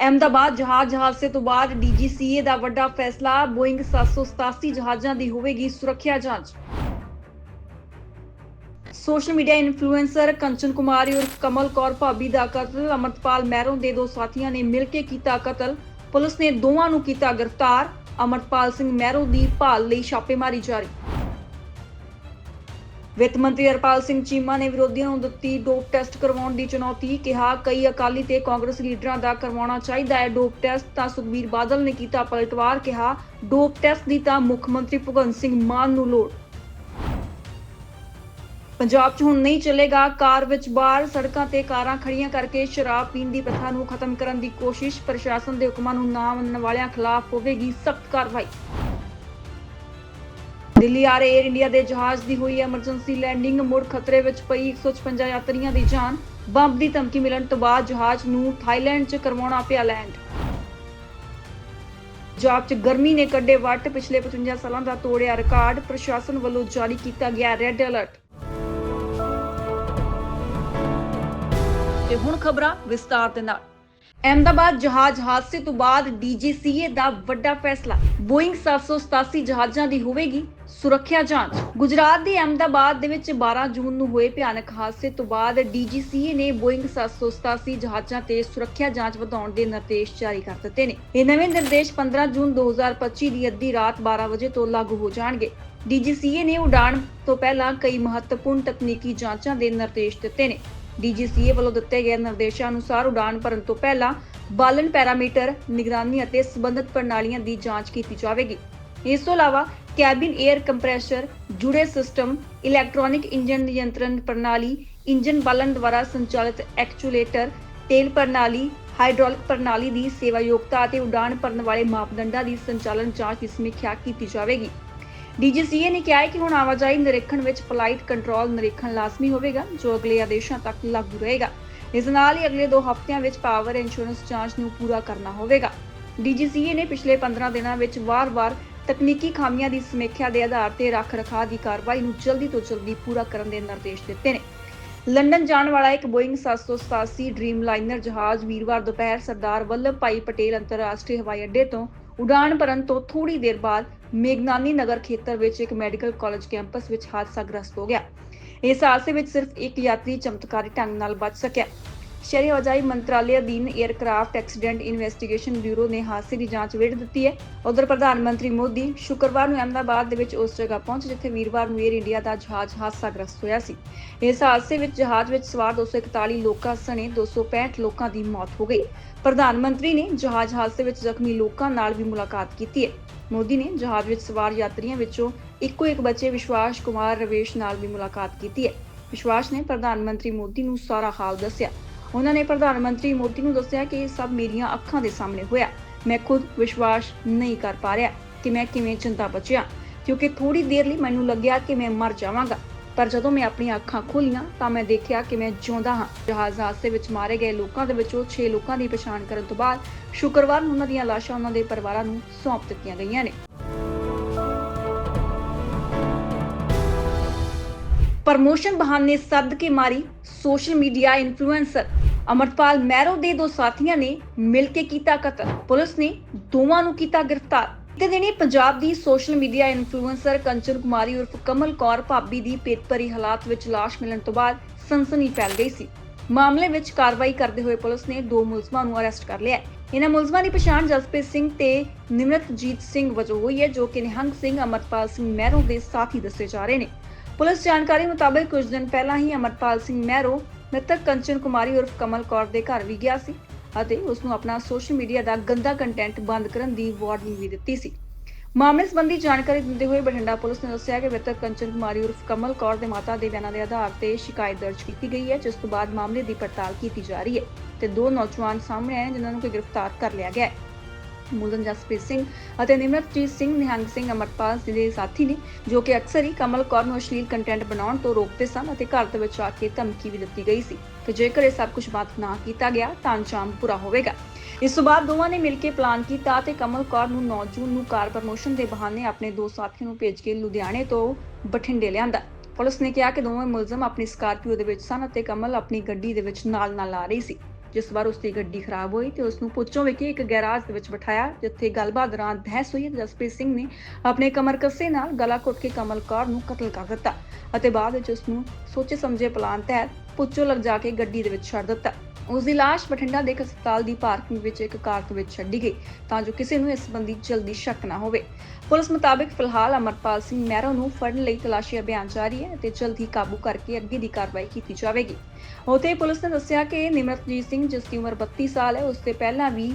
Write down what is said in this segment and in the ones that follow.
ਅਹਿਮਦਾਬਾਦ ਜਹਾਜ਼ ਹਾਦਸੇ ਤੋਂ ਬਾਅਦ ਡੀਜੀਸੀਏ ਦਾ ਵੱਡਾ ਫੈਸਲਾ, ਬੋਇੰਗ 787 ਜਹਾਜ਼ਾਂ ਦੀ ਹੋਵੇਗੀ ਸੁਰੱਖਿਆ ਜਾਂਚ। Social media influencer Kanchan Kumari ਉਰਫ ਕਮਲ ਕੌਰ ਭਾਬੀ ਦਾ ਕਤਲ, ਅਮਰਤਪਾਲ ਮਹਿਰੋਂ ਦੇ ਦੋ ਸਾਥੀਆਂ ਨੇ ਮਿਲ ਕੇ ਕੀਤਾ ਕਤਲ। ਪੁਲਿਸ ਨੇ ਦੋਵਾਂ ਨੂੰ ਕੀਤਾ ਗ੍ਰਿਫਤਾਰ। ਅਮਰਤਪਾਲ ਸਿੰਘ ਮਹਿਰੋਂ ਦੀ ਭਾਲ ਲਈ ਛਾਪੇਮਾਰੀ ਜਾਰੀ। ਵਿੱਤ ਮੰਤਰੀ ਹਰਪਾਲ ਸਿੰਘ ਚੀਮਾ ਨੇ ਵਿਰੋਧੀਆਂ ਨੂੰ ਦਿੱਤੀ ਡੋਪ ਟੈਸਟ ਕਰਵਾਉਣ ਦੀ ਚੁਣੌਤੀ, ਕਿਹਾ ਕਈ ਅਕਾਲੀ ਤੇ ਕਾਂਗਰਸ ਲੀਡਰਾਂ ਦਾ ਕਰਵਾਉਣਾ ਚਾਹੀਦਾ ਹੈ ਡੋਪ ਟੈਸਟ, ਤਾਂ ਸੁਖਬੀਰ ਬਾਦਲ ਨੇ ਕੀਤਾ ਪਲਟਵਾਰ, ਕਿਹਾ ਡੋਪ ਟੈਸਟ ਦੀ ਤਾਂ ਮੁੱਖ ਮੰਤਰੀ ਭਗਵੰਤ ਸਿੰਘ ਮਾਨ ਨੂੰ ਲੋੜ। ਪੰਜਾਬ 'ਚ ਹੁਣ ਨਹੀਂ ਚੱਲੇਗਾ ਕਾਰ ਵਿੱਚ ਬਾਹਰ, ਸੜਕਾਂ ਤੇ ਕਾਰਾਂ ਖੜੀਆਂ ਕਰਕੇ ਸ਼ਰਾਬ ਪੀਣ ਦੀ ਪ੍ਰਥਾ ਨੂੰ ਖਤਮ ਕਰਨ ਦੀ ਕੋਸ਼ਿਸ਼, ਪ੍ਰਸ਼ਾਸਨ ਦੇ ਹੁਕਮਾਂ ਨੂੰ ਨਾ ਮੰਨਣ ਵਾਲਿਆਂ ਖਿਲਾਫ ਹੋਵੇਗੀ ਸਖਤ ਕਾਰਵਾਈ। ਦਿੱਲੀ ਆ ਰਹੇ 에ਅਰ ਇੰਡੀਆ ਦੇ ਜਹਾਜ਼ ਦੀ ਹੋਈ ਐਮਰਜੈਂਸੀ ਲੈਂਡਿੰਗ ਮੁੜ ਖਤਰੇ ਵਿੱਚ ਪਈ 156 ਯਾਤਰੀਆਂ ਦੀ ਜਾਨ। ਬੰਬ ਦੀ ਧਮਕੀ ਮਿਲਣ ਤੋਂ ਬਾਅਦ ਜਹਾਜ਼ ਨੂੰ ਥਾਈਲੈਂਡ 'ਚ ਕਰਵਾਉਣਾ ਪਿਆ ਲੈਂਡ ਪੰਜਾਬ 'ਚ ਗਰਮੀ ਨੇ ਕੱਢੇ ਵੱਟ। ਪਿਛਲੇ 55 ਸਾਲਾਂ ਦਾ ਤੋੜਿਆ ਰਿਕਾਰਡ ਪ੍ਰਸ਼ਾਸਨ ਵੱਲੋਂ ਜਾਰੀ ਕੀਤਾ ਗਿਆ ਰੈੱਡ ਅਲਰਟ ਤੇ ਹੁਣ ਖਬਰਾਂ ਵਿਸਤਾਰ ਦੇ ਨਾਲ। ਅਹਿਮਦਾਬਾਦ ਜਹਾਜ਼ ਹਾਦਸੇ ਤੋਂ ਬਾਅਦ ਡੀਜੀਸੀਏ ਦਾ ਵੱਡਾ ਫੈਸਲਾ। ਬੋਇੰਗ 787 ਜਹਾਜ਼ਾਂ ਦੀ ਹੋਵੇਗੀ ਸੁਰੱਖਿਆ ਜਾਂਚ। ਗੁਜਰਾਤ ਦੇ ਅਹਿਮਦਾਬਾਦ ਦੇ ਵਿੱਚ 12 ਜੂਨ ਨੂੰ ਹੋਏ ਭਿਆਨਕ ਹਾਦਸੇ ਤੋਂ ਬਾਅਦ ਡੀਜੀਸੀਏ ਨੇ ਬੋਇੰਗ 787 ਜਹਾਜ਼ਾਂ ਤੇ ਸੁਰੱਖਿਆ ਜਾਂਚ ਵਧਾਉਣ ਦੇ ਨਿਰਦੇਸ਼ ਜਾਰੀ ਕਰ ਦਿੱਤੇ ਨੇ। ਇਹ ਨਵੇਂ ਨਿਰਦੇਸ਼ 15 ਜੂਨ 2025 ਦੀ ਅੱਧੀ ਰਾਤ 12 ਵਜੇ ਤੋਂ ਲਾਗੂ ਹੋ ਜਾਣਗੇ। ਡੀਜੀਸੀਏ ਨੇ ਉਡਾਣ ਤੋਂ ਪਹਿਲਾਂ ਕਈ ਮਹੱਤਵਪੂਰਨ ਤਕਨੀਕੀ ਜਾਂਚਾਂ ਦੇ ਨਿਰਦੇਸ਼ ਦਿੱਤੇ ਨੇ। ਡੀਜੀਸੀਏ ਵੱਲੋਂ ਦਿੱਤੇ ਗਏ ਨਿਰਦੇਸ਼ਾਂ ਅਨੁਸਾਰ ਉਡਾਨ ਭਰਨ ਤੋਂ ਪਹਿਲਾਂ ਬਾਲਣ ਪੈਰਾਮੀਟਰ, ਨਿਗਰਾਨੀ ਅਤੇ ਸੰਬੰਧਿਤ ਪ੍ਰਣਾਲੀਆਂ ਦੀ ਜਾਂਚ ਕੀਤੀ ਜਾਵੇਗੀ। ਇਸ ਤੋਂ ਇਲਾਵਾ ਕੈਬਿਨ 에ਅਰ ਕੰਪਰੈਸ਼ਰ, ਜੁੜੇ ਸਿਸਟਮ, ਇਲੈਕਟ੍ਰੋਨਿਕ ਇੰਜਨ ਨਿਯੰਤਰਣ ਪ੍ਰਣਾਲੀ, ਇੰਜਨ ਬਾਲਣ ਦੁਆਰਾ ਸੰਚਾਲਿਤ ਐਕਚੂਏਟਰ ਤੇਲ ਪ੍ਰਣਾਲੀ, ਹਾਈਡ੍ਰੋਲਿਕ ਪ੍ਰਣਾਲੀ ਦੀ ਸੇਵਾਯੋਗਤਾ ਅਤੇ ਉਡਾਨ ਭਰਨ ਵਾਲੇ ਮਾਪਦੰਡਾਂ ਦੀ ਸੰਚਾਲਨ ਜਾਂਚ ਦੀ ਸਮੀਖਿਆ ਕੀਤੀ ਜਾਵੇਗੀ। ਡੀਜੀਸੀਏ ਨੇ ਕਿਹਾ ਹੈ ਕਿ ਹੁਣ ਆਵਾਜਾਈ ਨਿਰੀਖਣ ਵਿੱਚ ਫਲਾਈਟ ਕੰਟਰੋਲ ਨਿਰੀਖਣ ਲਾਜ਼ਮੀ ਹੋਵੇਗਾ, ਜੋ ਅਗਲੇ ਆਦੇਸ਼ਾਂ ਤੱਕ ਲਾਗੂ ਰਹੇਗਾ। ਇਸ ਨਾਲ ਹੀ ਅਗਲੇ 2 ਹਫ਼ਤਿਆਂ ਵਿੱਚ ਪਾਵਰ ਇੰਸ਼ੋਰੈਂਸ ਜਾਂਚ ਨੂੰ ਪੂਰਾ ਕਰਨਾ ਹੋਵੇਗਾ। ਡੀਜੀਸੀਏ ਨੇ ਪਿਛਲੇ 15 ਦਿਨਾਂ ਵਿੱਚ ਵਾਰ-ਵਾਰ ਤਕਨੀਕੀ ਖਾਮੀਆਂ ਦੀ ਸਮੀਖਿਆ ਦੇ ਆਧਾਰ ਤੇ ਰੱਖ ਰਖਾਅ ਦੀ ਕਾਰਵਾਈ ਨੂੰ ਜਲਦੀ ਤੋਂ ਜਲਦੀ ਪੂਰਾ ਕਰਨ ਦੇ ਨਿਰਦੇਸ਼ ਦਿੱਤੇ ਨੇ। ਲੰਡਨ ਜਾਣ ਵਾਲਾ ਇੱਕ ਬੋਇੰਗ 787 ਡ੍ਰੀਮ ਲਾਈਨਰ ਜਹਾਜ਼ ਵੀਰਵਾਰ ਦੁਪਹਿਰ ਸਰਦਾਰ ਵੱਲਭ ਭਾਈ ਪਟੇਲ ਅੰਤਰਰਾਸ਼ਟਰੀ ਹਵਾਈ ਅੱਡੇ ਤੋਂ ਉਡਾਣ ਭਰਨ ਤੋਂ ਥੋੜੀ ਦੇਰ ਬਾਅਦ ਮੇਗਨਾਨੀ ਨਗਰ ਖੇਤਰ ਵਿੱਚ ਇੱਕ ਮੈਡੀਕਲ ਕਾਲਜ ਕੈਂਪਸ ਵਿੱਚ ਹਾਦਸਾਗ੍ਰਸਤ ਹੋ ਗਿਆ। ਇਸ ਹਾਦਸੇ ਵਿੱਚ ਸਿਰਫ ਇੱਕ ਯਾਤਰੀ ਚਮਤਕਾਰੀ ਢੰਗ ਨਾਲ ਬਚ ਸਕਿਆ। ਸ਼ਹਿਰੀ ਆਵਾਜਾਈ ਮੰਤਰਾਲੇ ਅਧੀਨ 에ਅਰਕ੍ਰਾਫਟ ਐਕਸੀਡੈਂਟ ਇਨਵੈਸਟੀਗੇਸ਼ਨ ਬਿਊਰੋ ਨੇ ਹਾਦਸੇ ਦੀ ਜਾਂਚ ਵਿੱਢ ਦਿੱਤੀ ਹੈ। ਉਧਰ ਪ੍ਰਧਾਨ ਮੰਤਰੀ ਮੋਦੀ ਸ਼ੁੱਕਰਵਾਰ ਨੂੰ ਅਹਿਮਦਾਬਾਦ ਦੇ ਵਿੱਚ ਉਸ ਜਗ੍ਹਾ ਪਹੁੰਚੇ ਜਿੱਥੇ ਵੀਰਵਾਰ ਨੂੰ 에ਅਰ ਇੰਡੀਆ ਦਾ ਜਹਾਜ਼ ਹਾਦਸਾਗ੍ਰਸਤ ਹੋਇਆ ਸੀ। ਇਸ ਹਾਦਸੇ ਵਿੱਚ ਜਹਾਜ਼ ਵਿੱਚ ਸਵਾਰ 241 ਲੋਕਾਂ ਸਣੇ 265 ਲੋਕਾਂ ਦੀ ਮੌਤ ਹੋ ਗਈ। ਪ੍ਰਧਾਨ ਮੰਤਰੀ ਨੇ ਜਹਾਜ਼ ਹਾਦਸੇ ਵਿੱਚ ਜ਼ਖਮੀ ਲੋਕਾਂ ਨਾਲ ਵੀ ਮੁਲਾਕਾਤ ਕੀਤੀ ਹੈ। ਮੋਦੀ ਨੇ ਜਹਾਜ਼ ਵਿੱਚ ਸਵਾਰ ਯਾਤਰੀਆਂ ਵਿੱਚੋਂ ਇੱਕੋ ਇੱਕ ਬੱਚੇ ਵਿਸ਼ਵਾਸ ਕੁਮਾਰ ਰਵੇਸ਼ ਨਾਲ ਵੀ ਮੁਲਾਕਾਤ ਕੀਤੀ ਹੈ। ਵਿਸ਼ਵਾਸ ਨੇ ਪ੍ਰਧਾਨ ਮੰਤਰੀ ਮੋਦੀ ਨੂੰ ਸਾਰਾ ਹਾਲ ਦੱਸਿਆ। ਉਹਨਾਂ ਨੇ ਪ੍ਰਧਾਨ ਮੰਤਰੀ ਮੋਦੀ ਨੂੰ ਦੱਸਿਆ ਕਿ ਇਹ ਸਭ ਮੇਰੀਆਂ ਅੱਖਾਂ ਦੇ ਸਾਹਮਣੇ ਹੋਇਆ। ਮੈਂ ਖੁਦ ਵਿਸ਼ਵਾਸ ਨਹੀਂ ਕਰ ਪਾ ਰਿਹਾ ਕਿ ਮੈਂ ਕਿਵੇਂ ਚਿੰਤਾ ਬਚਿਆ ਕਿਉਂਕਿ ਥੋੜੀ ਦੇਰ ਲਈ ਮੈਨੂੰ ਲੱਗਿਆ ਕਿ ਮੈਂ ਮਰ ਜਾਵਾਂਗਾ। ਪਰ ਜਦੋਂ ਮੈਂ ਆਪਣੀਆਂ ਅੱਖਾਂ ਖੋਲੀਆਂ ਤਾਂ ਮੈਂ ਦੇਖਿਆ ਕਿ ਮੈਂ ਜਿਉਂਦਾ ਹਾਂ। ਜਹਾਜ਼ ਹਾਦਸੇ ਵਿੱਚ ਮਾਰੇ ਗਏ ਲੋਕਾਂ ਦੇ ਵਿੱਚੋਂ 6 ਲੋਕਾਂ ਦੀ ਪਛਾਣ ਕਰਨ ਤੋਂ ਬਾਅਦ ਸ਼ੁੱਕਰਵਾਰ ਨੂੰ ਉਹਨਾਂ ਦੀਆਂ ਲਾਸ਼ਾਂ ਉਹਨਾਂ ਦੇ ਪਰਿਵਾਰਾਂ ਨੂੰ ਸੌਂਪ ਦਿੱਤੀਆਂ ਗਈਆਂ ਨੇ। ਪ੍ਰਮੋਸ਼ਨ ਬਹਾਨੇ ਸੱਦ ਕੇ ਮਾਰੀ social media influencer Amarpal Mehro ਦੇ ਦੋ ਸਾਥੀਆਂ ਨੇ ਮਿਲ ਕੇ ਕੀਤਾ ਕਤਲ। ਪੁਲਿਸ ਨੇ ਦੋਵਾਂ ਨੂੰ ਕੀਤਾ ਗ੍ਰਿਫਤਾਰ। ਤੇ ਦਿਨੀ ਪੰਜਾਬ ਦੀ social media influencer Kanchan Kumari ਉਰਫ ਕਮਲ ਕੌਰ ਭਾਬੀ ਦੀ ਪੇਤਪਰੀ ਹਾਲਾਤ ਵਿੱਚ ਲਾਸ਼ ਮਿਲਣ ਤੋਂ ਬਾਅਦ ਸਨਸਨੀ ਫੈਲ ਗਈ ਸੀ। ਮਾਮਲੇ ਵਿੱਚ ਕਾਰਵਾਈ ਕਰਦੇ ਹੋਏ ਪੁਲਿਸ ਨੇ ਦੋ ਮੁਲਜ਼ਮਾਂ ਨੂੰ ਅਰੈਸਟ ਕਰ ਲਿਆ ਹੈ। ਇਹਨਾਂ ਮੁਲਜ਼ਮਾਂ ਦੀ ਪਛਾਣ ਜਸਪ੍ਰੀਤ ਸਿੰਘ ਤੇ ਨਿਮਰਤਜੀਤ ਸਿੰਘ ਵਜੋਂ ਹੋਈ ਹੈ, ਜੋ ਕਿ ਨਿਹੰਗ ਸਿੰਘ, ਅਮਰਪਾਲ ਸਿੰਘ ਮਹਿਰੋ ਦੇ ਸਾਥੀ ਦੱਸੇ ਜਾ ਰਹੇ ਨੇ। ਪੁਲਿਸ ਜਾਣਕਾਰੀ ਮੁਤਾਬਕ ਕੁਝ ਦਿਨ ਪਹਿਲਾਂ ਹੀ ਅਮਰਪਾਲ ਸਿੰਘ ਮਹਿਰੋ, ਮ੍ਰਿਤਕ ਕੰਚਨ ਕੁਮਾਰੀ ਉਰਫ ਕਮਲ ਕੌਰ ਦੇ ਘਰ ਵੀ ਗਿਆ ਸੀ। ਅਤੇ ਉਸ ਨੂੰ ਆਪਣਾ ਸੋਸ਼ਲ ਮੀਡੀਆ ਦਾ ਗੰਦਾ ਕੰਟੈਂਟ ਬੰਦ ਕਰਨ ਦੀ ਵਾਰਨਿੰਗ ਵੀ ਦਿੱਤੀ ਸੀ। ਮਾਮਲੇ ਸੰਬੰਧੀ ਜਾਣਕਾਰੀ ਦਿੰਦੇ ਹੋਏ ਬਠਿੰਡਾ ਪੁਲਿਸ ਨੇ ਦੱਸਿਆ ਕਿ ਮ੍ਰਿਤਕ ਕੰਚਨ ਕੁਮਾਰੀ ਉਰਫ ਕਮਲ ਕੌਰ ਦੇ ਮਾਤਾ ਦੇ ਬਿਆਨਾਂ ਦੇ ਆਧਾਰ ਤੇ ਸ਼ਿਕਾਇਤ ਦਰਜ ਕੀਤੀ ਗਈ ਹੈ, ਜਿਸ ਤੋਂ ਬਾਅਦ ਮਾਮਲੇ ਦੀ ਪੜਤਾਲ ਕੀਤੀ ਜਾ ਰਹੀ ਹੈ ਤੇ ਦੋ ਨੌਜਵਾਨ ਸਾਹਮਣੇ ਆਏ ਨੇ ਜਿਨ੍ਹਾਂ ਨੂੰ ਕਿ ਗ੍ਰਿਫਤਾਰ ਕਰ ਲਿਆ ਗਿਆ ਹੈ। ਮੁਲਜ਼ਮ ਜਸਪ੍ਰੀਤ ਸਿੰਘ ਅਤੇ ਨਿਮਰਤਜੀਤ ਸਿੰਘ, ਨਿਹੰਗ ਸਿੰਘ ਅਮਰਪਾਲ ਸਿੰਘ ਦੇ ਸਾਥੀ ਨੇ, ਜੋ ਕਿ ਅਕਸਰ ਹੀ ਕਮਲ ਕੌਰ ਨੂੰ ਅਸ਼ਲੀਲ ਕੰਟੈਂਟ ਬਣਾਉਣ ਤੋਂ ਰੋਕਦੇ ਸਨ ਅਤੇ ਘਰ ਦੇ ਵਿੱਚ ਆ ਕੇ ਧਮਕੀ ਵੀ ਦਿੱਤੀ ਗਈ ਸੀ। ਕਿ ਜੇਕਰ ਇਹ ਸਭ ਕੁਝ ਬਾਤ ਨਾ ਕੀਤਾ ਗਿਆ ਤਾਂ ਅੰਜਾਮ ਪੂਰਾ ਹੋਵੇਗਾ। ਇਸ ਤੋਂ ਬਾਅਦ ਦੋਵਾਂ ਨੇ ਮਿਲ ਕੇ ਪਲਾਨ ਕੀਤਾ ਤੇ ਕਮਲ ਕੌਰ ਨੂੰ 9 ਜੂਨ ਨੂੰ ਕਾਰ ਪ੍ਰਮੋਸ਼ਨ ਦੇ ਬਹਾਨੇ ਆਪਣੇ ਦੋ ਸਾਥੀਆਂ ਨੂੰ ਭੇਜ ਕੇ ਲੁਧਿਆਣੇ ਤੋਂ ਬਠਿੰਡੇ ਲਿਆਂਦਾ। ਪੁਲਿਸ ਨੇ ਕਿਹਾ ਕਿ ਦੋਵੇਂ ਮੁਲਜ਼ਮ ਆਪਣੀ ਸਕਾਰਪੀਓ ਦੇ ਵਿੱਚ ਸਨ ਅਤੇ ਕਮਲ ਆਪਣੀ ਗੱਡੀ ਦੇ ਵਿੱਚ ਨਾਲ-ਨਾਲ ਆ ਰਹੀ ਸੀ। ਜਿਸ ਵਾਰ ਉਸ ਦੀ ਗੱਡੀ ਖਰਾਬ ਹੋਈ ਤੇ ਉਸ ਨੂੰ ਪੁੱਛੋਂ ਵਿਖੇ ਇੱਕ ਗੈਰਾਜ ਦੇ ਵਿੱਚ ਬਿਠਾਇਆ, ਜਿੱਥੇ ਗੱਲਬਾਤ ਦੌਰਾਨ ਬਹਿਸ ਹੋਈ ਜਸਪ੍ਰੀਤ ਸਿੰਘ ਨੇ ਆਪਣੇ ਕਮਰ ਕੱਸੇ ਨਾਲ ਗਲਾ ਘੁੱਟ ਕੇ ਕਮਲ ਕੌਰ ਨੂੰ ਕਤਲ ਕਰ ਦਿੱਤਾ ਅਤੇ ਬਾਅਦ ਵਿੱਚ ਉਸ ਨੂੰ ਸੋਚੇ ਸਮਝੇ ਪਲਾਨ ਤਹਿਤ ਪੁੱਛੋ ਲੱਗ ਜਾ ਕੇ ਗੱਡੀ ਦੇ ਵਿੱਚ ਛੱਡ ਦਿੱਤਾ। ਉਸ ਦੀ ਲਾਸ਼ ਬਠਿੰਡਾ ਦੇ ਇੱਕ ਹਸਪਤਾਲ ਦੀ ਪਾਰਕਿੰਗ ਵਿੱਚ ਇੱਕ ਕਾਰ ਦੇ ਵਿੱਚ ਛੱਡੀ ਗਈ, ਤਾਂ ਜੋ ਕਿਸੇ ਨੂੰ ਇਸ ਸੰਬੰਧੀ ਜਲਦੀ ਸ਼ੱਕ ਨਾ ਹੋਵੇ। ਪੁਲਿਸ ਮੁਤਾਬਕ ਫਿਲਹਾਲ ਅਮਰਪਾਲ ਸਿੰਘ ਮਹਿਰੋ ਨੂੰ ਫੜਨ ਲਈ ਤਲਾਸ਼ੀ ਅਭਿਆਨ ਜਾਰੀ ਹੈ ਤੇ ਜਲਦ ਹੀ ਕਾਬੂ ਕਰਕੇ ਅੱਗੇ ਦੀ ਕਾਰਵਾਈ ਕੀਤੀ ਜਾਵੇਗੀ। ਉਤੇ ਪੁਲਿਸ ਨੇ ਦੱਸਿਆ ਕਿ ਨਿਮਰਤਜੀਤ ਸਿੰਘ, ਜਿਸ ਦੀ ਉਮਰ 32 ਸਾਲ ਹੈ ਉਸ ਤੇ ਪਹਿਲਾਂ ਵੀ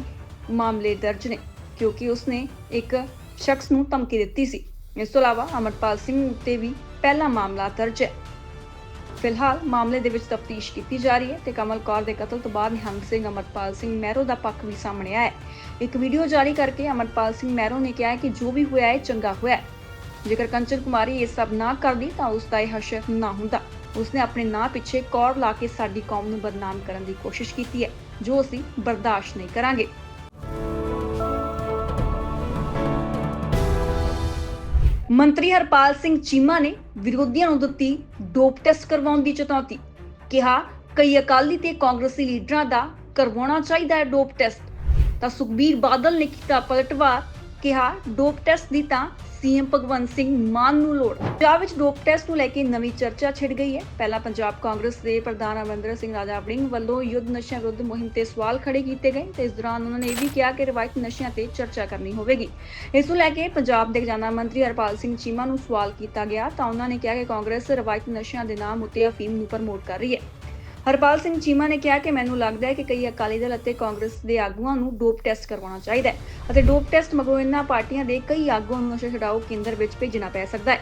ਮਾਮਲੇ ਦਰਜ ਨੇ, ਕਿਉਂਕਿ ਉਸਨੇ ਇੱਕ ਸ਼ਖਸ ਨੂੰ ਧਮਕੀ ਦਿੱਤੀ ਸੀ। ਇਸ ਤੋਂ ਇਲਾਵਾ ਅਮਰਪਾਲ ਸਿੰਘ ਉੱਤੇ ਵੀ ਪਹਿਲਾ ਮਾਮਲਾ ਦਰਜ ਹੈ। ਫਿਲਹਾਲ ਮਾਮਲੇ ਦੇ ਵਿੱਚ ਤਫਤੀਸ਼ ਕੀਤੀ ਜਾ ਰਹੀ ਹੈ ਤੇ ਕਮਲ ਕੌਰ ਦੇ ਕਤਲ ਤੋਂ ਬਾਅਦ ਨਿਹੰਗ ਸਿੰਘ, ਅਮਰਪਾਲ ਸਿੰਘ ਮਹਿਰੋ ਦਾ ਪੱਖ ਵੀ ਸਾਹਮਣੇ ਆਇਆ ਹੈ। ਇੱਕ ਵੀਡੀਓ ਜਾਰੀ ਕਰਕੇ ਅਮਰਪਾਲ ਸਿੰਘ ਮਹਿਰੋ ਨੇ ਕਿਹਾ ਕਿ ਜੋ ਵੀ ਹੋਇਆ ਹੈ ਚੰਗਾ ਹੋਇਆ ਹੈ। ਜੇਕਰ ਕੰਚਨ ਕੁਮਾਰੀ ਇਹ ਸਭ ਨਾ ਕਰਦੀ ਤਾਂ ਉਸ ਦਾ ਇਹ ਹਸ਼ਰ ਨਾ ਹੁੰਦਾ। ਉਸਨੇ ਆਪਣੇ ਨਾਂ ਪਿੱਛੇ ਕੌਰ ਲਾ ਕੇ ਸਾਡੀ ਕੌਮ ਨੂੰ ਬਦਨਾਮ ਕਰਨ ਦੀ ਕੋਸ਼ਿਸ਼ ਕੀਤੀ ਹੈ, ਜੋ ਅਸੀਂ ਬਰਦਾਸ਼ਤ ਨਹੀਂ ਕਰਾਂਗੇ। ਮੰਤਰੀ ਹਰਪਾਲ ਸਿੰਘ ਚੀਮਾ ਨੇ ਵਿਰੋਧੀਆਂ ਨੂੰ ਦਿੱਤੀ ਡੋਪ ਟੈਸਟ ਕਰਵਾਉਣ ਦੀ ਚੇਤਾਵਨੀ ਕਿਹਾ, ਕਈ ਅਕਾਲੀ ਤੇ ਕਾਂਗਰਸੀ ਲੀਡਰਾਂ ਦਾ ਕਰਵਾਉਣਾ ਚਾਹੀਦਾ ਹੈ ਡੋਪ ਟੈਸਟ। ਤਾਂ ਸੁਖਬੀਰ ਬਾਦਲ ਨੇ ਕੀਤਾ ਪਲਟਵਾਰ। ਕਿਹਾ, ਡੋਪ ਟੈਸਟ ਦੀ ਤਾਂ ਸੀਐਮ ਭਗਵੰਤ ਸਿੰਘ ਮਾਨ ਨੂੰ ਲੋੜ। ਪੰਜਾਬ ਵਿੱਚ ਡੋਪ ਟੈਸਟ ਨੂੰ ਲੈ ਕੇ ਨਵੀਂ ਚਰਚਾ ਛਿੜ ਗਈ ਹੈ। ਪਹਿਲਾਂ ਪੰਜਾਬ ਕਾਂਗਰਸ ਦੇ ਪ੍ਰਧਾਨ ਅਮਰਿੰਦਰ ਸਿੰਘ ਰਾਜਾ ਵੜਿੰਗ ਵੱਲੋਂ ਯੁੱਧ ਨਸ਼ਿਆਂ ਵਿਰੁੱਧ ਮੁਹਿੰਮ ਤੇ ਸਵਾਲ ਖੜੇ ਕੀਤੇ ਗਏ। ਤੇ ਇਸ ਦੌਰਾਨ ਉਹਨਾਂ ਨੇ ਇਹ ਵੀ ਕਿਹਾ ਕਿ ਰਵਾਇਤੀ ਨਸ਼ਿਆਂ ਤੇ ਚਰਚਾ ਕਰਨੀ ਹੋਵੇਗੀ। ਇਸ ਨੂੰ ਲੈ ਕੇ ਪੰਜਾਬ ਦੇ ਖਜ਼ਾਨਾ ਮੰਤਰੀ ਹਰਪਾਲ ਸਿੰਘ ਚੀਮਾ ਨੂੰ ਸਵਾਲ ਕੀਤਾ ਗਿਆ। ਤਾਂ ਉਹਨਾਂ ਨੇ ਕਿਹਾ ਕਿ ਕਾਂਗਰਸ ਰਵਾਇਤੀ ਨਸ਼ਿਆਂ ਦੇ ਨਾਮ ਉੱਤੇ ਅਫੀਮ ਨੂੰ ਪ੍ਰਮੋਟ ਕਰ ਰਹੀ ਹੈ। ਹਰਪਾਲ ਸਿੰਘ ਚੀਮਾ ਨੇ ਕਿਹਾ ਕਿ ਮੈਨੂੰ ਲੱਗਦਾ ਹੈ ਕਿ ਕਈ ਅਕਾਲੀ ਦਲ ਅਤੇ ਕਾਂਗਰਸ ਦੇ ਆਗੂਆਂ ਨੂੰ ਡੋਪ ਟੈਸਟ ਕਰਵਾਉਣਾ ਚਾਹੀਦਾ ਹੈ ਅਤੇ ਡੋਪ ਟੈਸਟ ਮਗਰੋਂ ਇਹਨਾਂ ਪਾਰਟੀਆਂ ਦੇ ਕਈ ਆਗੂਆਂ ਨੂੰ ਨਸ਼ਾ ਛਡਾਓ ਕੇਂਦਰ ਵਿੱਚ ਭੇਜਣਾ ਪੈ ਸਕਦਾ ਹੈ।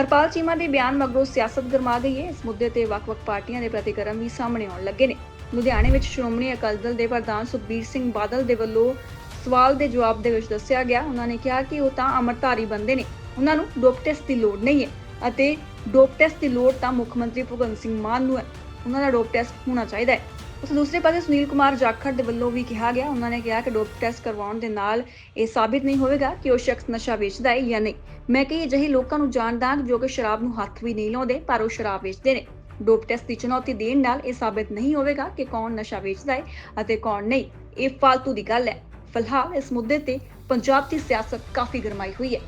ਹਰਪਾਲ ਚੀਮਾ ਦੇ ਬਿਆਨ ਮਗਰੋਂ ਸਿਆਸਤ ਗਰਮਾ ਗਈ ਹੈ। ਇਸ ਮੁੱਦੇ ਤੇ ਵੱਖ-ਵੱਖ ਪਾਰਟੀਆਂ ਦੇ ਪ੍ਰਤੀਕਰਮ ਵੀ ਸਾਹਮਣੇ ਆਉਣ ਲੱਗੇ ਨੇ। ਲੁਧਿਆਣੇ ਵਿੱਚ ਸ਼੍ਰੋਮਣੀ ਅਕਾਲੀ ਦਲ ਦੇ ਪ੍ਰਧਾਨ ਸੁਖਬੀਰ ਸਿੰਘ ਬਾਦਲ ਦੇ ਵੱਲੋਂ ਸਵਾਲ ਦੇ ਜਵਾਬ ਦੇ ਵਿੱਚ ਦੱਸਿਆ ਗਿਆ। ਉਹਨਾਂ ਨੇ ਕਿਹਾ ਕਿ ਉਹ ਤਾਂ ਅਮਰਧਾਰੀ ਬੰਦੇ ਨੇ। ਉਹਨਾਂ ਨੂੰ ਡੋਪ ਟੈਸਟ ਦੀ ਲੋੜ ਨਹੀਂ ਹੈ ਅਤੇ ਡੋਪ ਟੈਸਟ ਦੀ ਲੋੜ ਤਾਂ ਮੁੱਖ ਮੰਤਰੀ ਭਗਵੰਤ ਸਿੰਘ ਮਾਨ ਨੂੰ ਹੈ। ਉਹਨਾਂ ਦਾ ਡੋਪ ਟੈਸਟ ਹੋਣਾ ਚਾਹੀਦਾ ਹੈ। ਉਸ ਦੂਸਰੇ ਪਾਸੇ ਸੁਨੀਲ ਕੁਮਾਰ ਜਾਖੜ ਦੇ ਵੱਲੋਂ ਵੀ ਕਿਹਾ ਗਿਆ, ਉਹਨਾਂ ਨੇ ਕਿਹਾ ਕਿ ਡੋਪ ਟੈਸਟ ਕਰਵਾਉਣ ਦੇ ਨਾਲ ਇਹ ਸਾਬਿਤ ਨਹੀਂ ਹੋਵੇਗਾ ਕਿ ਉਹ ਸ਼ਖਸ ਨਸ਼ਾ ਵੇਚਦਾ ਹੈ ਜਾਂ ਨਹੀਂ। ਮੈਂ ਕਈ ਅਜਿਹੇ ਲੋਕਾਂ ਨੂੰ ਜਾਣਦਾ ਜੋ ਕਿ ਸ਼ਰਾਬ ਨੂੰ ਹੱਥ ਵੀ ਨਹੀਂ ਲਾਉਂਦੇ, ਪਰ ਉਹ ਸ਼ਰਾਬ ਵੇਚਦੇ ਨੇ। ਡੋਪ ਟੈਸਟ ਦੀ ਚੁਣੌਤੀ ਦੇਣ ਨਾਲ ਇਹ ਸਾਬਿਤ ਨਹੀਂ ਹੋਵੇਗਾ ਕਿ ਕੌਣ ਨਸ਼ਾ ਵੇਚਦਾ ਹੈ ਅਤੇ ਕੌਣ ਨਹੀਂ। ਇਹ ਫालतू ਦੀ ਗੱਲ ਹੈ। ਫਿਲਹਾਲ ਇਸ ਮੁੱਦੇ ਤੇ ਪੰਜਾਬ ਦੀ ਸਿਆਸਤ ਕਾਫੀ ਗਰਮਾਈ ਹੋਈ ਹੈ।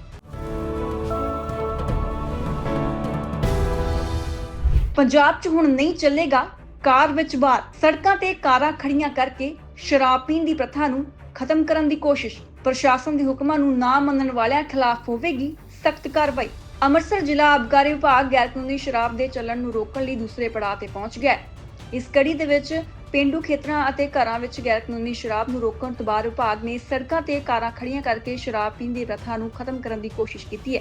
ਪੰਜਾਬ 'ਚ ਹੁਣ ਨਹੀਂ ਚੱਲੇਗਾ। ਕਾਰ ਵਿੱਚ ਬਾਹਰ ਸੜਕਾਂ ਤੇ ਕਾਰਾਂ ਖੜੀਆਂ ਕਰਕੇ ਸ਼ਰਾਬ ਪੀਣ ਦੀ ਪ੍ਰਥਾ ਨੂੰ ਖਤਮ ਕਰਨ ਦੀ ਕੋਸ਼ਿਸ਼। ਪ੍ਰਸ਼ਾਸਨ ਦੇ ਹੁਕਮਾਂ ਨੂੰ ਨਾ ਮੰਨਣ ਵਾਲਿਆਂ ਖਿਲਾਫ ਹੋਵੇਗੀ ਸਖਤ ਕਾਰਵਾਈ। ਅੰਮ੍ਰਿਤਸਰ ਜ਼ਿਲ੍ਹਾ ਆਬਕਾਰੀ ਵਿਭਾਗ ਗੈਰਕਾਨੂੰਨੀ ਸ਼ਰਾਬ ਦੇ ਚੱਲਣ ਨੂੰ ਰੋਕਣ ਲਈ ਦੂਸਰੇ ਪੜਾਅ ਤੇ ਪਹੁੰਚ ਗਿਆ ਇਸ ਕੜੀ ਦੇ ਵਿੱਚ ਪਿੰਡੂ ਖੇਤਰਾਂ ਅਤੇ ਘਰਾਂ ਵਿੱਚ ਗੈਰਕਾਨੂੰਨੀ ਸ਼ਰਾਬ ਨੂੰ ਰੋਕਣ ਤੋਂ ਬਾਅਦ ਵਿਭਾਗ ਨੇ ਸੜਕਾਂ ਤੇ ਕਾਰਾਂ ਖੜੀਆਂ ਕਰਕੇ ਸ਼ਰਾਬ ਪੀਣ ਦੀ ਪ੍ਰਥਾ ਨੂੰ ਖਤਮ ਕਰਨ ਦੀ ਕੋਸ਼ਿਸ਼ ਕੀਤੀ ਹੈ।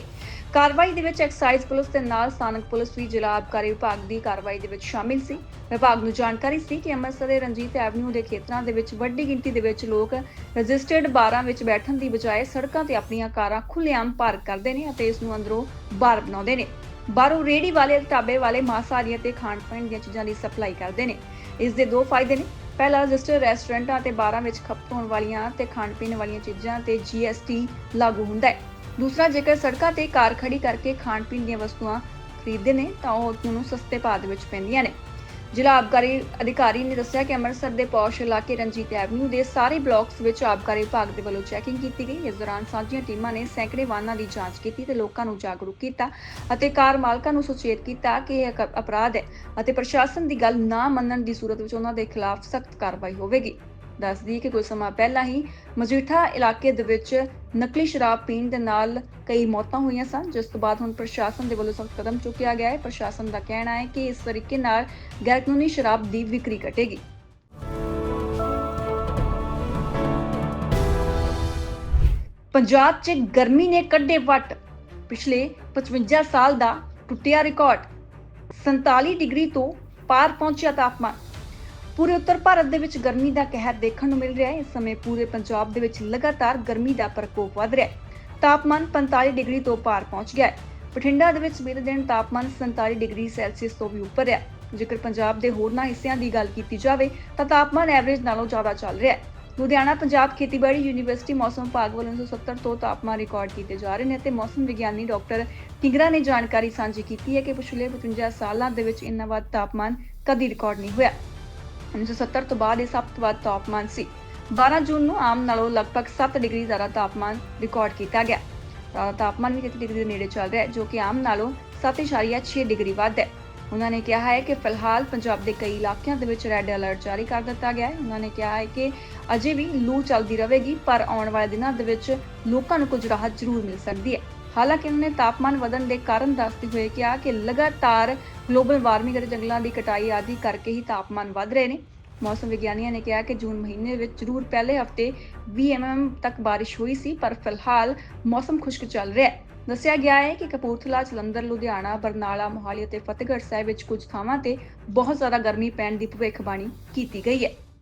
ਕਾਰਵਾਈ ਦੇ ਵਿੱਚ ਐਕਸਾਈਜ਼ ਪੁਲਿਸ ਦੇ ਨਾਲ ਸਥਾਨਕ ਪੁਲਿਸ ਵੀ ਜ਼ਿਲ੍ਹਾ ਆਬਕਾਰੀ ਵਿਭਾਗ ਦੀ ਕਾਰਵਾਈ ਦੇ ਵਿੱਚ ਸ਼ਾਮਿਲ ਸੀ। ਵਿਭਾਗ ਨੂੰ ਜਾਣਕਾਰੀ ਸੀ ਕਿ ਅੰਮ੍ਰਿਤਸਰ ਦੇ ਰਣਜੀਤ ਐਵਨਿਊ ਦੇ ਖੇਤਰਾਂ ਦੇ ਵਿੱਚ ਵੱਡੀ ਗਿਣਤੀ ਦੇ ਵਿੱਚ ਲੋਕ ਰਜਿਸਟਰਡ ਬਾਰਾਂ ਵਿੱਚ ਬੈਠਣ ਦੀ ਬਜਾਏ ਸੜਕਾਂ ਤੇ ਆਪਣੀਆਂ ਕਾਰਾਂ ਖੁੱਲ੍ਹੇਆਮ ਪਾਰਕ ਕਰਦੇ ਨੇ ਅਤੇ ਇਸ ਨੂੰ ਅੰਦਰੋਂ ਬਾਰ ਬਣਾਉਂਦੇ ਨੇ। ਬਾਹਰੋਂ ਰੇੜੀ ਵਾਲੇ, ਢਾਬੇ ਵਾਲੇ ਮਾਸਾਹਾਰੀ ਅਤੇ ਖਾਣ ਪੀਣ ਦੀਆਂ ਚੀਜ਼ਾਂ ਦੀ ਸਪਲਾਈ ਕਰਦੇ ਨੇ। ਇਸ ਦੇ ਦੋ ਫਾਇਦੇ ਨੇ। ਪਹਿਲਾ, ਰਜਿਸਟਰ ਰੈਸਟੋਰੈਂਟਾਂ ਅਤੇ ਬਾਰਾਂ ਵਿੱਚ ਖਪਤ ਹੋਣ ਵਾਲੀਆਂ ਤੇ ਖਾਣ ਪੀਣ ਵਾਲੀਆਂ ਚੀਜ਼ਾਂ ਤੇ GST ਲਾਗੂ ਹੁੰਦਾ ਹੈ। ਦੂਸਰਾ, ਜੇਕਰ ਸੜਕਾਂ ਤੇ ਕਾਰ ਖੜੀ ਕਰਕੇ ਖਾਣ ਪੀਣ ਦੀਆਂ ਵਸਤੂਆਂ ਖਰੀਦਦੇ ਨੇ, ਤਾਂ ਉਹ ਉਸ ਨੂੰ ਸਸਤੇ ਭਾਅ ਦੇ ਵਿੱਚ ਪੈਂਦੀਆਂ ਨੇ। ਜ਼ਿਲ੍ਹਾ ਆਬਕਾਰੀ ਅਧਿਕਾਰੀ ਨੇ ਦੱਸਿਆ ਕਿ ਅੰਮ੍ਰਿਤਸਰ ਦੇ ਪੌਸ਼ ਇਲਾਕੇ ਰਣਜੀਤ ਐਵਨਿਊ ਦੇ ਸਾਰੇ ਬਲਾਕਸ ਵਿੱਚ ਆਬਕਾਰੀ ਵਿਭਾਗ ਦੇ ਵੱਲੋਂ ਚੈਕਿੰਗ ਕੀਤੀ ਗਈ। ਇਸ ਦੌਰਾਨ ਸਾਂਝੀਆਂ ਟੀਮਾਂ ਨੇ ਸੈਂਕੜੇ ਵਾਹਨਾਂ ਦੀ ਜਾਂਚ ਕੀਤੀ ਤੇ ਲੋਕਾਂ ਨੂੰ ਜਾਗਰੂਕ ਕੀਤਾ ਅਤੇ ਕਾਰ ਮਾਲਕਾਂ ਨੂੰ ਸੁਚੇਤ ਕੀਤਾ ਕਿ ਇਹ ਅਪਰਾਧ ਹੈ ਅਤੇ ਪ੍ਰਸ਼ਾਸਨ ਦੀ ਗੱਲ ਨਾ ਮੰਨਣ ਦੀ ਸੂਰਤ ਵਿੱਚ ਉਹਨਾਂ ਦੇ ਖਿਲਾਫ ਸਖਤ ਕਾਰਵਾਈ ਹੋਵੇਗੀ। ਦੱਸਦੀ ਕਿ ਕੁਝ ਸਮਾਂ ਪਹਿਲਾਂ ਹੀ ਮਜੀਠਾ ਇਲਾਕੇ ਦੇ ਵਿੱਚ ਨਕਲੀ ਸ਼ਰਾਬ ਪੀਣ ਦੇ ਨਾਲ ਕਈ ਮੌਤਾਂ ਹੋਈਆਂ ਸਨ, ਜਿਸ ਤੋਂ ਬਾਅਦ ਹੁਣ ਪ੍ਰਸ਼ਾਸਨ ਦੇ ਵੱਲੋਂ ਸਖਤ ਕਦਮ ਚੁੱਕਿਆ ਗਿਆ ਹੈ। ਪ੍ਰਸ਼ਾਸਨ ਦਾ ਕਹਿਣਾ ਹੈ ਕਿ ਇਸ ਤਰੀਕੇ ਨਾਲ ਗੈਰਕਾਨੂੰਨੀ ਸ਼ਰਾਬ ਦੀ ਵਿਕਰੀ ਘਟੇਗੀ। ਪੰਜਾਬ 'ਚ ਗਰਮੀ ਨੇ ਕੱਢੇ ਵੱਟ। ਪਿਛਲੇ 55 ਸਾਲ ਦਾ ਟੁੱਟਿਆ ਰਿਕਾਰਡ। 47 ਡਿਗਰੀ ਤੋਂ ਪਾਰ ਪਹੁੰਚਿਆ ਤਾਪਮਾਨ। ਪੂਰੇ ਉੱਤਰ ਭਾਰਤ ਦੇ ਵਿੱਚ ਗਰਮੀ ਦਾ ਕਹਿਰ ਦੇਖਣ ਨੂੰ ਮਿਲ ਰਿਹਾ ਹੈ। ਇਸ ਸਮੇਂ ਪੂਰੇ ਪੰਜਾਬ ਦੇ ਵਿੱਚ ਲਗਾਤਾਰ ਗਰਮੀ ਦਾ ਪ੍ਰਕੋਪ ਵਧ ਰਿਹਾ ਹੈ। ਤਾਪਮਾਨ 45 ਡਿਗਰੀ ਤੋਂ ਪਾਰ ਪਹੁੰਚ ਗਿਆ ਹੈ। ਬਠਿੰਡਾ ਦੇ ਵਿੱਚ ਬੀਤੇ ਦਿਨ ਤਾਪਮਾਨ 47 ਡਿਗਰੀ ਸੈਲਸੀਅਸ ਤੋਂ ਵੀ ਉੱਪਰ ਹੈ। ਜੇਕਰ ਪੰਜਾਬ ਦੇ ਹੋਰਨਾਂ ਹਿੱਸਿਆਂ ਦੀ ਗੱਲ ਕੀਤੀ ਜਾਵੇ, ਤਾਂ ਤਾਪਮਾਨ ਐਵਰੇਜ ਨਾਲੋਂ ਜ਼ਿਆਦਾ ਚੱਲ ਰਿਹਾ ਹੈ। ਲੁਧਿਆਣਾ, ਪੰਜਾਬ ਖੇਤੀਬਾੜੀ ਯੂਨੀਵਰਸਿਟੀ ਮੌਸਮ ਵਿਭਾਗ ਵੱਲੋਂ 170 ਤੋਂ ਤਾਪਮਾਨ ਰਿਕਾਰਡ ਕੀਤੇ ਜਾ ਰਹੇ ਨੇ ਤੇ ਮੌਸਮ ਵਿਗਿਆਨੀ ਡਾਕਟਰ ਟਿੰਗਰਾ ਨੇ ਜਾਣਕਾਰੀ ਸਾਂਝੀ ਕੀਤੀ ਹੈ ਕਿ ਪਿਛਲੇ 55 ਸਾਲਾਂ ਦੇ ਵਿੱਚ ਇੰਨਾ ਵੱਧ ਤਾਪਮਾਨ ਕਦੀ ਰਿਕਾਰਡ ਨਹੀਂ ਹੋਇਆ। 1970 ਤੋਂ ਬਾਅਦ ਇਹ ਸਭ ਤੋਂ ਵੱਧ ਤਾਪਮਾਨ ਸੀ। 12 ਜੂਨ ਨੂੰ ਆਮ ਨਾਲੋਂ ਲਗਭਗ 7 ਡਿਗਰੀ ਜ਼ਿਆਦਾ ਤਾਪਮਾਨ ਰਿਕਾਰਡ ਕੀਤਾ ਗਿਆ। ਤਾਂ ਤਾਪਮਾਨ ਵੀ 33 ਡਿਗਰੀ ਦੇ ਨੇੜੇ ਚੱਲ ਰਿਹਾ ਹੈ, ਜੋ ਕਿ ਆਮ ਨਾਲੋਂ 7.6 ਡਿਗਰੀ ਵੱਧ ਹੈ। ਉਹਨਾਂ ਨੇ ਕਿਹਾ ਹੈ ਕਿ ਫਿਲਹਾਲ ਪੰਜਾਬ ਦੇ ਕਈ ਇਲਾਕਿਆਂ ਦੇ ਵਿੱਚ ਰੈੱਡ ਅਲਰਟ ਜਾਰੀ ਕਰ ਦਿੱਤਾ ਗਿਆ ਹੈ। ਉਹਨਾਂ ਨੇ ਕਿਹਾ ਹੈ ਕਿ ਅਜੇ ਵੀ ਲੂ ਚੱਲਦੀ ਰਹੇਗੀ, ਪਰ ਆਉਣ ਵਾਲੇ ਦਿਨਾਂ ਦੇ ਵਿੱਚ ਲੋਕਾਂ ਨੂੰ ਕੁਝ ਰਾਹਤ ਜ਼ਰੂਰ ਮਿਲ ਸਕਦੀ ਹੈ। ਹਾਲਾਂਕਿ ਉਹਨਾਂ ਨੇ ਤਾਪਮਾਨ ਵਧਣ ਦੇ ਕਾਰਨ ਦੱਸਦੇ ਹੋਏ ਕਿਹਾ ਕਿ ਲਗਾਤਾਰ ਗਲੋਬਲ ਵਾਰਮਿੰਗ ਅਤੇ ਜੰਗਲਾਂ ਦੀ ਕਟਾਈ ਆਦਿ ਕਰਕੇ ਹੀ ਤਾਪਮਾਨ ਵਧ ਰਹੇ ਨੇ। ਮੌਸਮ ਵਿਗਿਆਨੀਆਂ ਨੇ ਕਿਹਾ ਕਿ ਜੂਨ ਮਹੀਨੇ ਵਿੱਚ ਜ਼ਰੂਰ ਪਹਿਲੇ ਹਫ਼ਤੇ 20 mm ਤੱਕ ਬਾਰਿਸ਼ ਹੋਈ ਸੀ ਪਰ ਫਿਲਹਾਲ ਮੌਸਮ ਖੁਸ਼ਕ ਚੱਲ ਰਿਹਾ ਹੈ। ਦੱਸਿਆ ਗਿਆ ਹੈ ਕਿ ਕਪੂਰਥਲਾ, ਜਲੰਧਰ, ਲੁਧਿਆਣਾ, ਬਰਨਾਲਾ, ਮੋਹਾਲੀ ਅਤੇ ਫਤਿਹਗੜ੍ਹ ਸਾਹਿਬ ਵਿੱਚ ਕੁਝ ਥਾਵਾਂ ਤੇ ਬਹੁਤ ਜ਼ਿਆਦਾ ਗਰਮੀ ਪੈਣ ਦੀ ਭਵਿੱਖਬਾਣੀ ਕੀਤੀ ਗਈ ਹੈ।